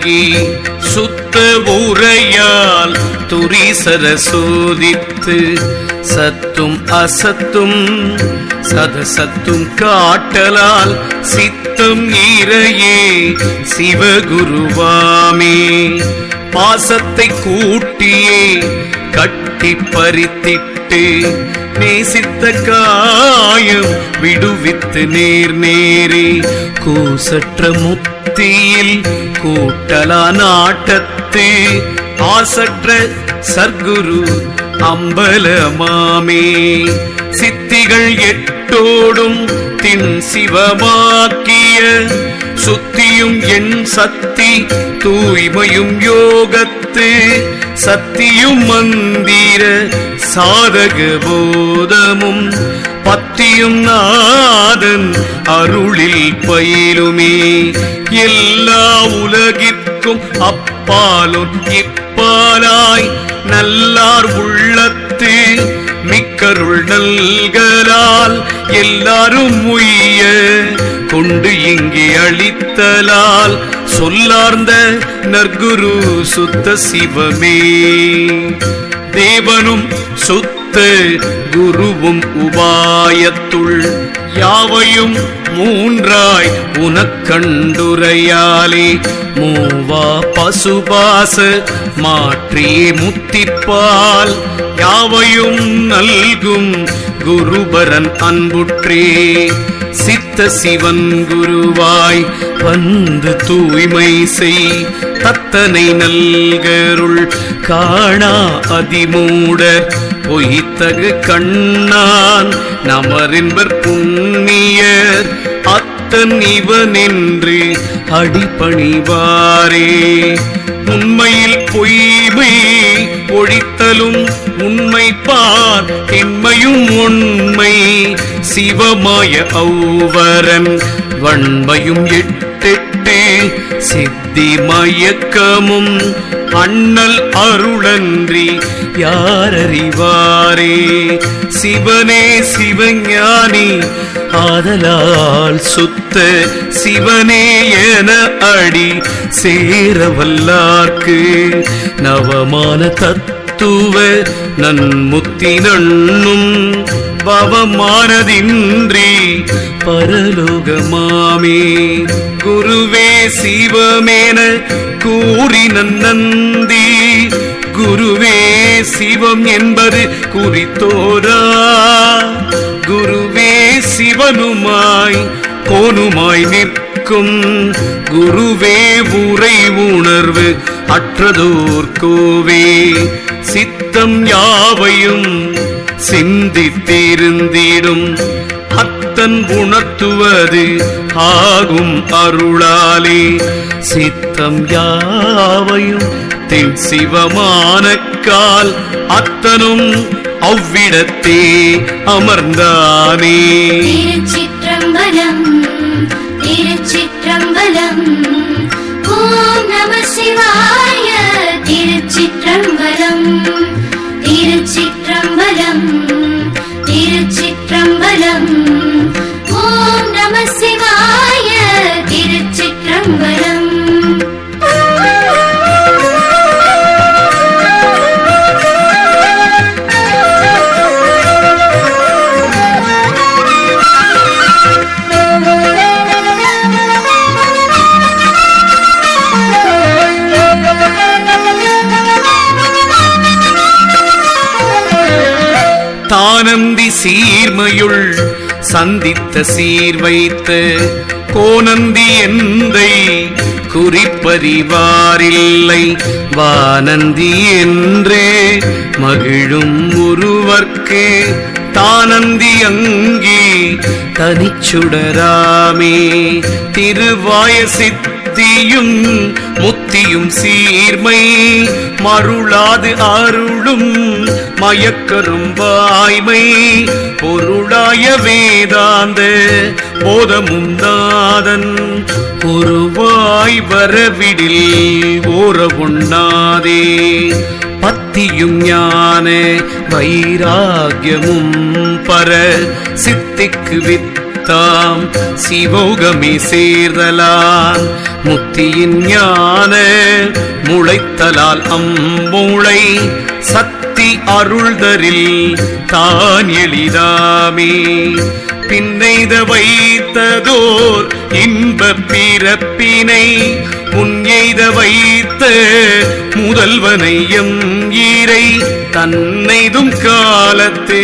அறவும் சுத்த உரையால் துரிசர சோதித்து சத்தும் அசத்தும் சதசத்தும் காட்டலால் சித்தம் இறையே சிவகுருவாமே. பாசத்தை கூட்டியே கட்டி பறித்திட்டு நேசித்த காயம் விடுவித்து நேர் நேரே. கூசற்ற முத்தியில் கூட்டலா நாட்டத்து. ஆசற்ற சர்க்குரு அம்பலமாமே சித்திகள் எட்டோடும் தின் சிவமாக்கிய. சுத்தியும் என் சக்தி தூய்மையும் யோகத்து. சத்தியும் மந்திர சாதக போதமும். பத்தியும் நாதன் அருளில் பயிலுமே. எல்லா உலகிற்கும் அப்பாலும் இப்பாலாய். நல்லார் உள்ளத்து மிக்கருள் நல்கலால் எல்லாரும் உய்ய கொண்டு இங்கே அளித்தலால் சொல்லார்ந்த நற்குரு சுத்த சிவமே. தேவனும் சுத்த குருவும் உபாயத்துள் யாவையும் மூன்றாய் உனக்கண்டுரையாலே மூவா பசுபாச மாற்றியே முத்திப்பால் யாவையும் நல்கும் குருபரன் அன்புற்றே சித்த சிவன் குருவாய் வந்து தூய்மை செய். தத்தனை நல்கருள் காணா அதிமூடர் பொய்த்தகு கண்ணான் நமரின்பர் புண்ணியர். அத்தன் இவனென்று அடிபணிவாரே. உண்மையில் பொய்மை ஒழித்தலும் உண்மை பார். என்மையும் உண்மை சிவமாய ஔவரன். வன்மையும் எட்டெட்டு சித்தி மயக்கமும் அண்ணல் அருளன்றி யாரறிவாரே? சிவனே சிவஞானி ஆதலால் சுத்த சிவனே என அடி சேரவல்லார்க்கு. நவமான தத்துவ நன்முத்தி நண்ணும் பவமானதின்றி பரலோகமாமே. குருவே சிவமேன கூறி நன்னந்தி. குருவே சிவம் என்பது குறித்தோரா. குருவே சிவனுமாய் கோனுமாய் நிற்கும். குருவே உரை உணர்வு அற்றதோர் கோவே. சித்தம் யாவையும் சிந்தித்திருந்திடும். அத்தன் உணர்த்துவது ஆகும் அருளாலே. சித்தம் யாவையும் தென் சிவமான கால் அத்தனும் அவ்விடத்தே அமர்ந்தானே. திருச்சிற்றம்பலம் திருச்சிற்றம்பலம். ஓம் நம சிவா சந்தித்த சீர் வைத்து கோனந்தி எந்தை குறிப்பறிவாரில்லை வானந்தி என்றே மகிழும் ஒருவர்க்கு தானந்தி அங்கி தனிச்சுடராமே. திருவாய சித்தியும் முத்தியும் முத்தியும் சீர்மை. மருளாது அருளும் மயக்கரும் வாய்மை. பொருளாய வேதாந்த போதமும் நாதன். ஒருவாய் வரவிடில் ஓர உண்ணாதே பத்தியும் ஞான வைராகியமும் பர சித்திக்கு வித்தாம். சிவோகமே சேர்தலான். முத்தியின் ஞான முளைத்தலால் அம்புளை சக்தி அருள்தரில் தான் எளிதாமே. பின்னைத வைத்ததோர் இன்ப பிறப்பினை முன்னெய்த வைத்த முதல்வனையும் ஈரை தன்னைதும் காலத்து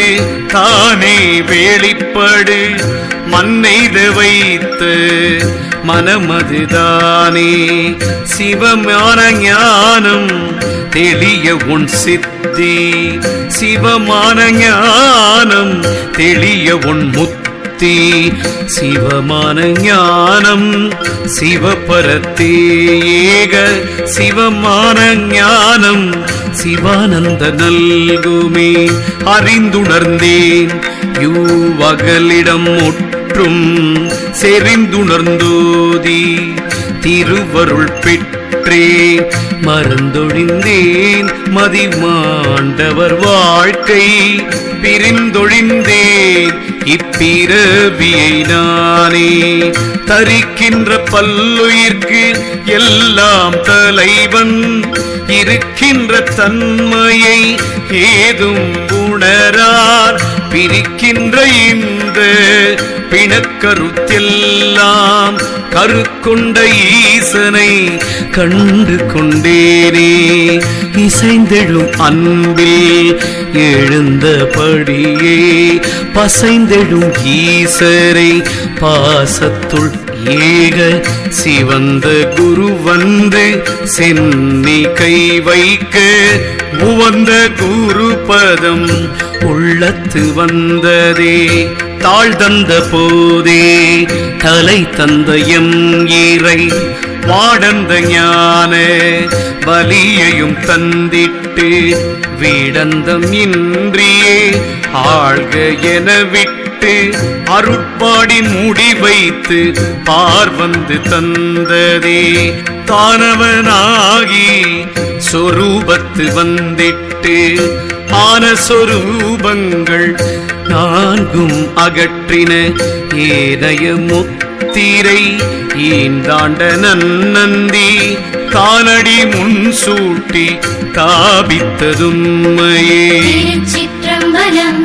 தானே வேளிப்படு. மண்ணெய்த வைத்து மனமதுதானே. சிவமான ஞானம் தெளிய உன் சித்தி. சிவமான ஞானம் தெளிய உன் முத்தி. சிவமான ஞானம் சிவபரத்தே ஏக. சிவமான ஞானம் சிவானந்த நல்குமே. அறிந்துணர்ந்தேன் யூவகலிடம் என்றும் செறிந்துணர்ந்தோதி திருவருள் பெற்றே. மறந்தொழிந்தேன் மதிமாண்டவர் வாழ்க்கை பிரிந்தொழிந்தேன் இப்பிறவியை நானே. தரிக்கின்ற பல்லுயிர்க்கு எல்லாம் தலைவன் இருக்க பிரிக்கின்ற தன்மையை ஏதும் உணரார். பிரிக்கின்ற இந்த பிணக்கருத்தெல்லாம் கருக்கொண்ட ஈசனை கண்டு கொண்டேனே. இசைந்தெழும் அன்பில் எழுந்தபடியே பசைந்தெழும் ஈசரை பாசத்துள் ஏக சிவந்த குரு வந்து சென்னி கை வைக்க உவந்த குருபதம் உள்ளத்து வந்ததே. தாழ் தந்த போதே தலை தந்த எம் ஈரை வாடந்த ஞான வலியையும் தந்திட்டு வீடந்தம் இன்றியே ஆழ்க என விட்டு அருட்பாடி மூடி வைத்து பார்வந்து தந்ததே. தானவனாகி சொரூபத்து வந்திட்டு ஆன சொரூபங்கள் நான்கும் அகற்றின ஏனைய முத்திரை ஈந்தாண்ட நன்னந்தி காலடி முன் சூட்டி தாபித்ததும்மையே சிற்றம்பலம்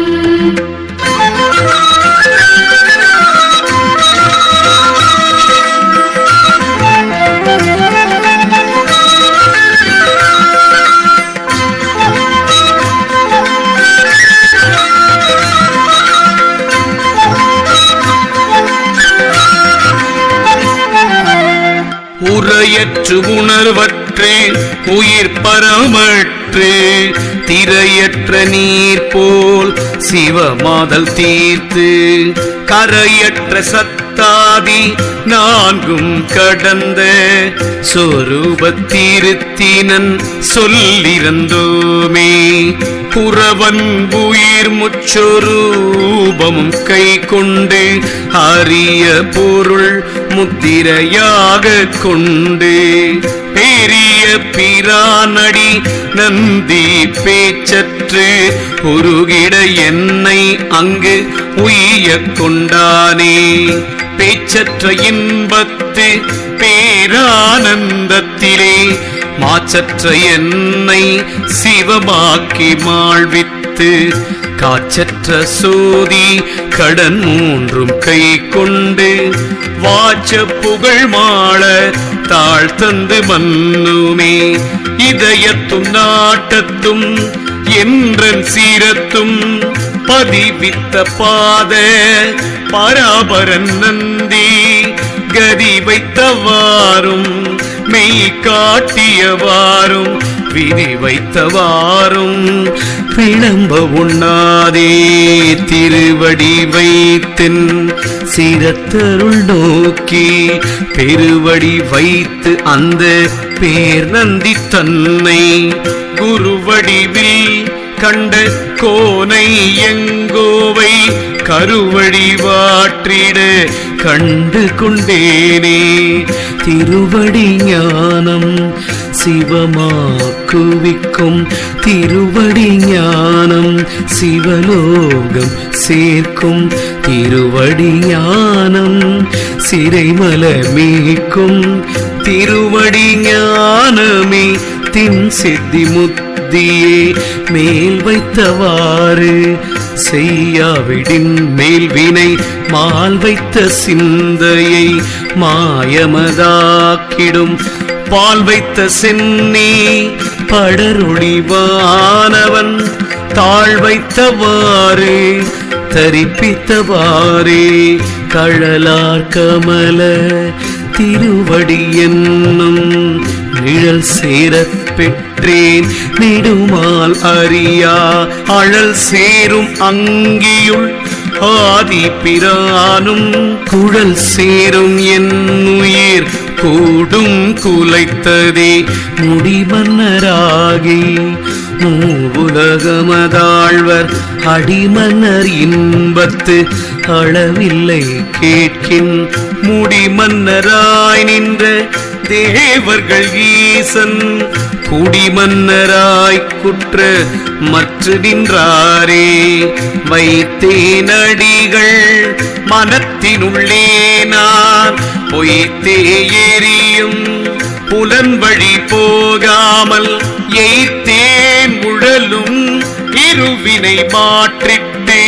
உரையற்று உணர்வற்றேன். உயிர் பரமற்று திரையற்ற நீர் போல் சிவமாதல் தீர்த்து கரையற்ற சத்தாதி நான்கும் கடந்த சொரூபத்திருத்தினன் சொல்லிருந்தோமே. புறவன் உயிர் முச்சொரூபமும் கை கொண்டு அரிய பொருள் முத்திரையாக கொண்டு பெரிய பிரானடி நந்தி பேச்சற்று உருகிட என்னை அங்கு உய்ய கொண்டானே. பேச்சற்ற இன்பத்து பேரானந்தத்திலே மாச்சற்ற என்னை சிவமாக்கி மாழ்வித்து காச்சற்ற சோதி கடன் மூன்றும் கை கொண்டு வாச்ச புகழ் மாள தாழ் தந்து மன்னுமே இதயத்தும் நாட்டத்தும் என்றன் சீரத்தும் பதிவித்த பாத பராபரன் நந்தி கதி வைத்தவாறும் மெய் காட்டியவாறும் விதி வைத்தவாறும் விளம்ப உண்ணாதே திருவடி வைத்தின் சிரத்தருள் நோக்கி பெருவடி வைத்து அந்த பேர் நந்தி தன்னை குருவடிவில் கண்ட கோனை எங்கோவை கருவழி வாற்றிட கண்டு கொண்டேனே. திருவடி ஞானம் சிவமாக்குவிக்கும் திருவடி ஞானம் சிவலோகம் சேர்க்கும் திருவடி ஞானம் சிறைமல மீட்கும் திருவடி ஞானமே தின் சித்தி முத்தியே மேல் வைத்தவாறு செய்யாவிடின் மேல் வினை மால் வைத்த சிந்தையை மாயமதாக்கிடும் பால் வைத்த சென்னி படருணிவானவன் தாழ் வைத்தவாறு தரிப்பித்தவாறே கழலார் கமல திருவடி என்னும் நிழல் சேரப் பெற்றேன். நெடுமால் அறியா அழல் சேரும் அங்கியுள் ஆதி பிரானும் குழல் சேரும் என் உயிர் கூடும் குலைத்ததே முடிமன்னராகி மூவுலகமதாழ்வர் அடிமன்னர் இன்பத்து அளவில்லை கேட்கின். முடிமன்னராய் நின்ற தேவர்கள் ஈசன். குடிமன்னராய் குற்ற மற்ற நின்றாரே. வைத்தேனடிகள் மனத்தினுள்ளே நான். பொய்த்தே எரியும் புலன் வழி போகாமல் எய்த்தேன் உழலும் இருவினை மாற்றிட்டு.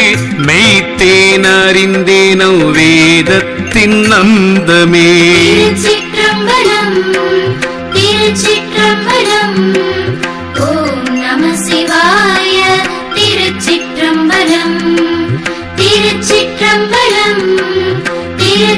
மெய்த்தேன் அறிந்தேனோ வேதத்தின் அந்தமே. திருச்சிற்றம்பலம் திருச்சிற்றம்பலம். ஓம் நம சிவாய திருச்சிற்றம்பலம் திருச்சிற்றம்பலம்.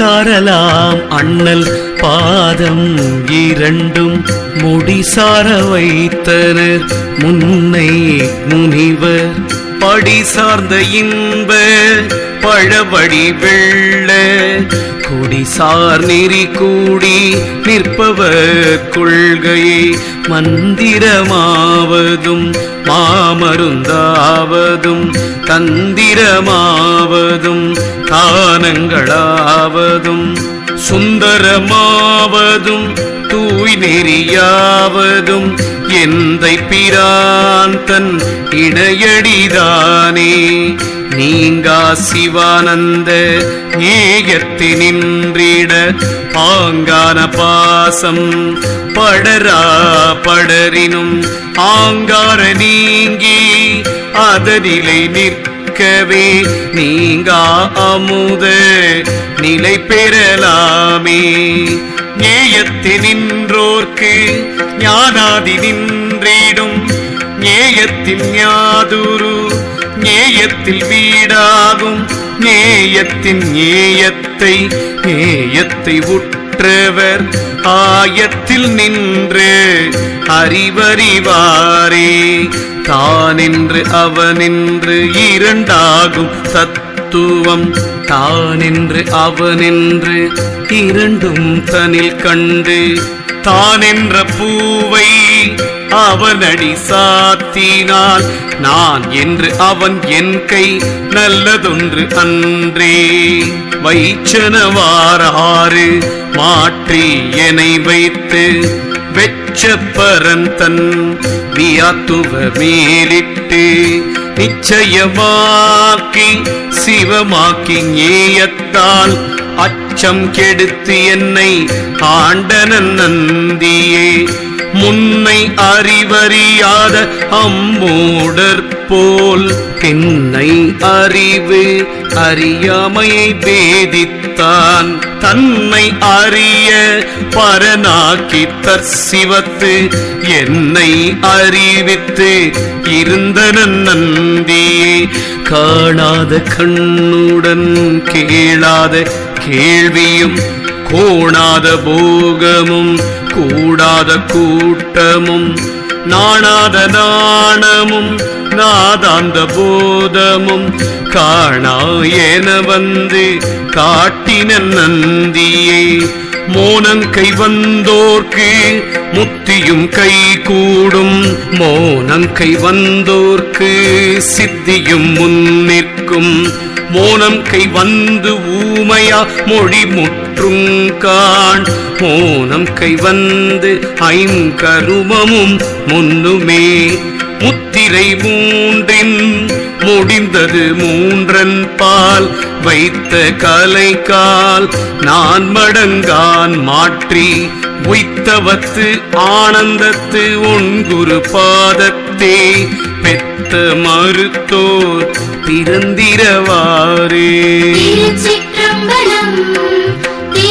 சாரலாம். அண்ணல் பாதம் இரண்டும் முடிசார வைத்தனர். முன்னை முனிவர் படி சார்ந்த இன்ப பழவடி வெள்ள குடிசார் நெறி கூடி நிற்பவர் கொள்கையை. மந்திரமாவதும் மாமருந்தாவதும் தந்திரமாவதும் தானங்களாவதும் சுந்தரமாவதும் தூய் நெறியாவதும் எந்தை பிரான் தன் இடையடிதானே நீங்கா சிவானந்த ஏகத்தினின்றிட ஆங்கான பாசம். படரா படரினும் ஆங்கார நீங்கி அதனிலை நிற்கவே நீங்கா அமுத நிலை பெறலாமே. நேயத்தி நின்றோர்க்கு ஞானாதி நின்றிடும் நேயத்தில் ஞாதுரு நேயத்தில் வீடாகும். நேயத்தின் நேயத்தை நேயத்தை உற்றவர் ஆயத்தில் நின்று அறிவறிவாரே. தானென்று அவனென்று இரண்டாகும். தத்துவம் தானென்று அவனென்று இரண்டும் தனில் கண்டு. தானென்ற பூவை அவனடி சாத்தினால் நான் என்று அவன் என் கை நல்லதொன்று அன்றே. வைச்சனவாறு மாற்றி என்னை வைத்து வெச்சப்பரந்தன் வியாத்துவ மேலிட்டு நிச்சயமாக்கி சிவமாக்கி ஏயத்தால் அச்சம் கெடுத்து என்னை ஆண்டனன் நந்தியே. முன்னை அறிவறியாத அம்மூடர் போல் பின்னை அறிவு அறியாமையை பேதித்தான் தன்னை அறிய பரனாக்கி தற்சிவத்து என்னை அறிவித்து இருந்தனன் நந்தியே. காணாத கண்ணுடன் கேளாத கேள்வியும் கோணாத போகமும் கூடாத கூட்டமும் நாணாத நாணமும் நாதாந்த போதமும் காணா என வந்து காட்டின நந்தியே. மோனங்கை வந்தோர்க்கு முத்தியும் கை கூடும் மோனங்கை வந்தோர்க்கு சித்தியும் முன்னிற்கும் மோனம் கை வந்து ஊமையா மொழி முத்து முற்றுங்கான் மோனம் கை வந்து ஐங்கருமமும் முன்னுமே. முத்திரை மூன்றின் முடிந்தது மூன்றன் பால். வைத்த கலைக்கால் நான் மடங்கான் மாற்றி. உய்த்தவத்து ஆனந்தத்து உன்குரு பாதத்தே. பெத்த மறுத்தோர் பிறந்திரவாரே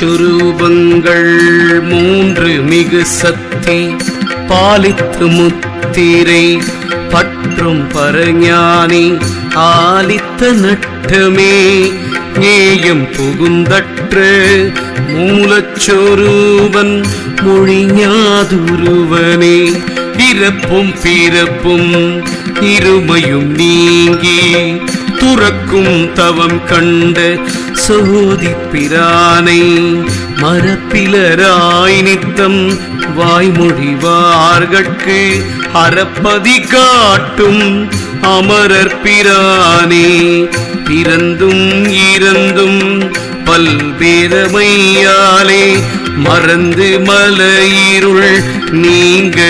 சுரூபங்கள் மூன்று மிகு சக்தி பாலித்து முத்திரை பற்றும் பரஞானி ஆலித்த நட்டுமே நேயம் புகுந்தற்று மூலச்சொரூபன் மொழிஞாதுருவனே. இறப்பும் பிறப்பும் இருமையும் நீங்கி துறக்கும் தவம் கண்ட சோதி பிரானை மரப்பிலராய் நித்தம் வாய்மொழிவார்கட்கு அறப்பதி காட்டும் அமரர் பிரானே. பிறந்தும் இறந்தும் பல்வேதமையாலே மறந்து மலையிருள் நீங்க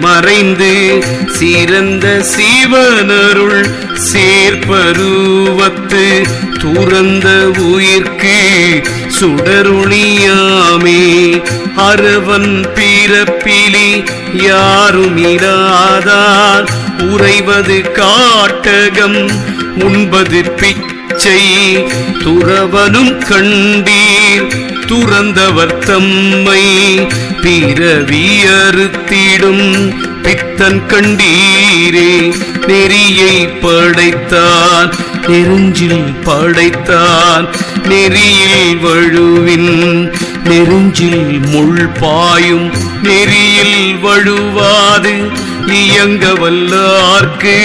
மறைந்து சிறந்த சிவனருள் சேர்ப்பருவத்து துறந்த உயிர்க்கு சுடருளியாமே. அரவன் பிறப்பிலி யாரும் இராதார். உறைவது காட்டகம் உண்பது பிச்சை துறவனும் கண்டீர். துறந்தவர் தம்மை பிறவியறுத்திடும் பித்தன் கண்டீரே நெறியை படைத்தான் நெருஞ்சில் படைத்தான். நெறியில் வழுவின் நெருஞ்சில் முள் பாயும். நெறியில் வழுவாது இயங்க வல்லார்க்கு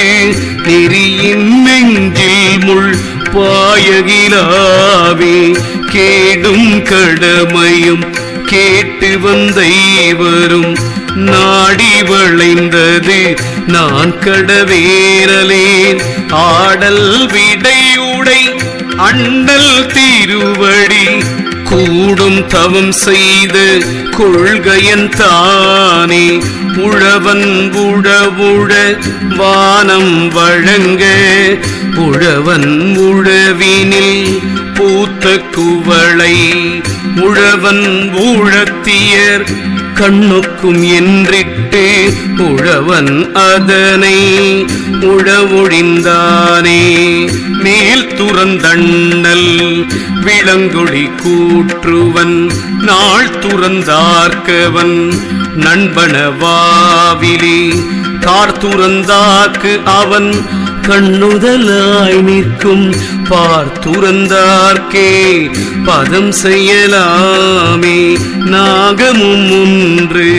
நெறியின் நெஞ்சில் முள் பாயகிலாவே. கேடும் கடமையும் கேட்டு வந்த இவரும் நாடி வளைந்தது. நான் கடவேரலேன் ஆடல் விடையுடை அண்ணல் திருவடி. கூடும் தவம் செய்த கொள்கையன் தானே. புழவன் உழவுழ வானம் வழங்க புழவன் உழவினில் பூத்த குவளை உழவன் ஊழத்தியர் கண்ணுக்கும் என்றிட்டு உழவன் அதனை உழவொழிந்தானே. மேல் துறந்தண்ணல் விளங்குழி கூற்றுவன் நாள் துறந்தார்க்கவன் நண்பனவாவிலே கார் துறந்தாக்கு அவன் கண்ணுதலாய் நிற்கும் பார்த்துறந்தார்க்கே பதம் செய்யலாமே. நாகமும் ஒன்று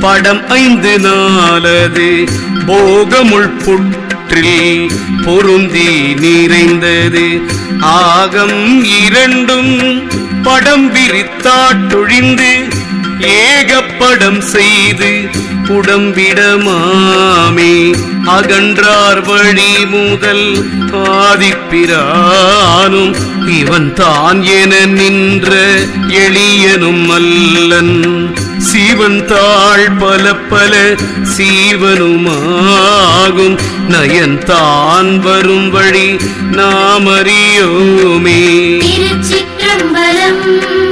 படம் ஐந்து நாளது போகமுள் புற்றில் பொருந்தி நிறைந்தது. ஆகம் இரண்டும் படம் விரித்தாட்டொழிந்து ஏகப்படம் செய்து உடம்பிடமாமே அகன்றார் வழி முதல் பாதிப்பிரானும். இவன் தான் என நின்ற எளியனும் அல்லன். சீவன் தாழ் பல பல சீவனுமாகும். நயன் தான் வரும் வழி நாம் அறியோமே திருச்சிற்றம்பலம்.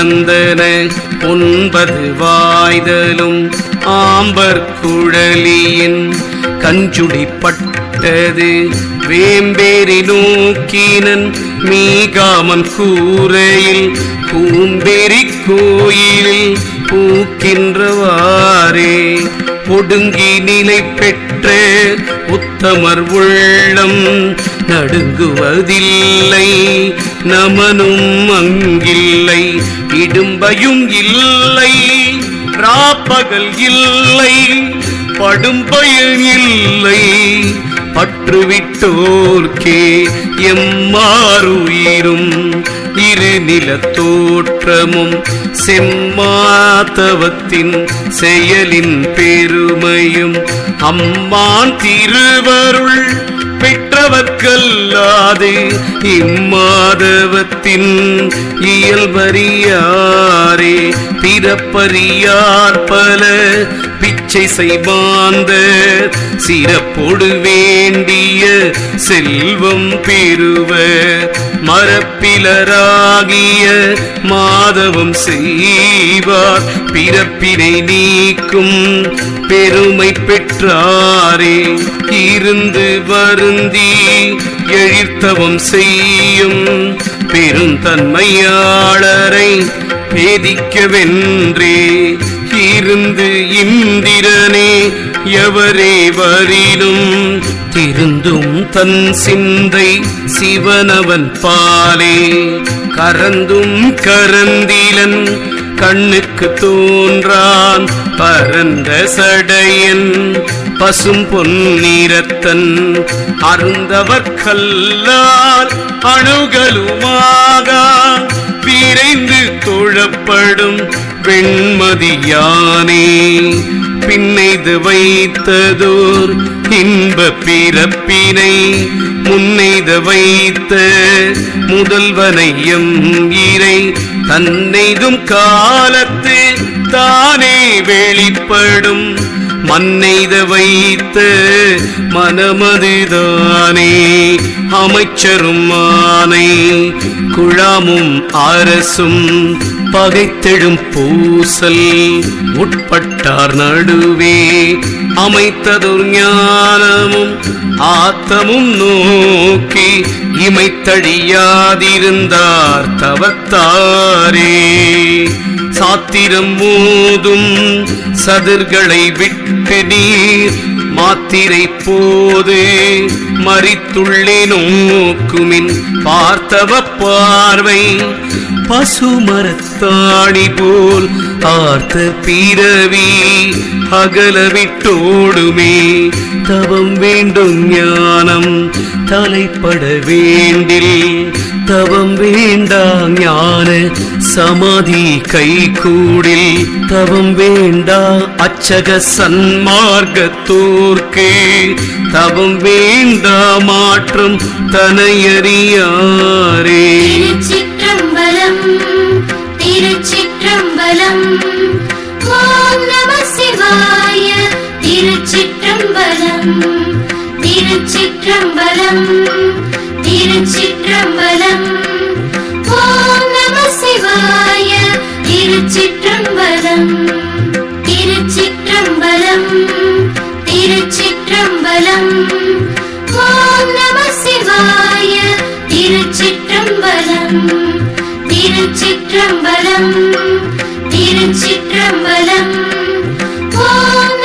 திறந்தன ஒன்பது வாய்தலும் ஆம்பர் குழலியின் கஞ்சுடிப்பட்டது வேம்பேரி நோக்கினன் மீகாமன் கூரையில் பூம்பேரி கோயிலில் பூக்கின்றவாரே ஒடுங்கி நிலை பெற்ற உத்தமர் உள்ளம் நடுங்குவதில்லை. நமனும் அங்கில்லை இடும்பையும் இல்லை ராப்பகல் இல்லை படும்பயன் இல்லை. பற்றுவிட்டோர்க்கே எம்மாறுயிரும் இரு நில தோற்றமும் செம்மாதவத்தின் செயலின் பெருமையும் அம்மான் திருவருள் பெற்றவர்க்கல்லாது இம்மாதவத்தின் இயல்பறியாரே. பிறப்பறியார் பல பிச்சை செய்வாந்த சிறப்பொடு வேண்டிய செல்வம் பெறுவ மரப்பிலராகிய மாதவம் செய்வார். பிறப்பினை நீக்கும் பெருமை பெற்றாரே. இருந்து வருந்தி எழிர்த்தவம் செய்யும் பெருந்தன்மையாளரை பேதிக்கவென்றே இருந்து இந்திரனே எவரே வரிலும் திருந்தும் தன் சிந்தை சிவனவன் பாலே கரந்தும் கரந்திலன் கண்ணுக்கு தோன்றான் பரந்த சடையன் பசும் பொன்னிறத்தன். அருந்தவர் கல்லால் அணுகலுமாக விரைந்து தொழப்படும் வெண்மதியானே. பின்னைது வைத்ததோர் இன்ப பிறப்பினை முன்னெய்த வைத்த முதல்வனையும் இறை தன்னைதும் காலத்து தானே வெளிப்படும் மன்னெய்த வைத்த மனமதுதானே அமைச்சரும் ஆனை குழாமும் அரசும் பகைத்தெழும் பூசல் உட்பட்டார் நடுவே. அமைத்ததொரு ஞானமும் ஆத்தமும் நோக்கி இமைத்தழியாதிருந்தார் தவத்தாரே. சாத்திரம் மோதும் சதிர்களை விட்டு நீர் மாத்திரை போது மறித்துள்ளே நோக்குமின் பார்த்தவ பார்வை. பசுமரத்தாணி போல் ஆர்த்த பிறவி அகலவிட்டோடுமே தவம் வேண்டும் ஞானம் தலைப்பட வேண்டில் தவம் வேண்டா ஞான சமாதி கைகூடில் தவம் வேண்டா அச்சக சன்மார்க்கத்தோர்க்கு. தவம் வேண்டா மாற்றம் தனையறியாரே. திருச்சிற்றம்பலம் திருச்சிற்றம்பலம் ஓம் நம சிவாய. திருச்சிற்றம்பலம் திருச்சிற்றம்பலம் திருச்சிற்றம்பலம் ஓம் நமசிவாய திருச்சிற்றம்பலம் திருச்சிற்றம்பலம் திருச்சிற்றம்பலம். ஓம் நமசிவாய திருச்சிற்றம்பலம் திருச்சிற்றம்பலம் திருச்சிற்றம்பலம். ஓம்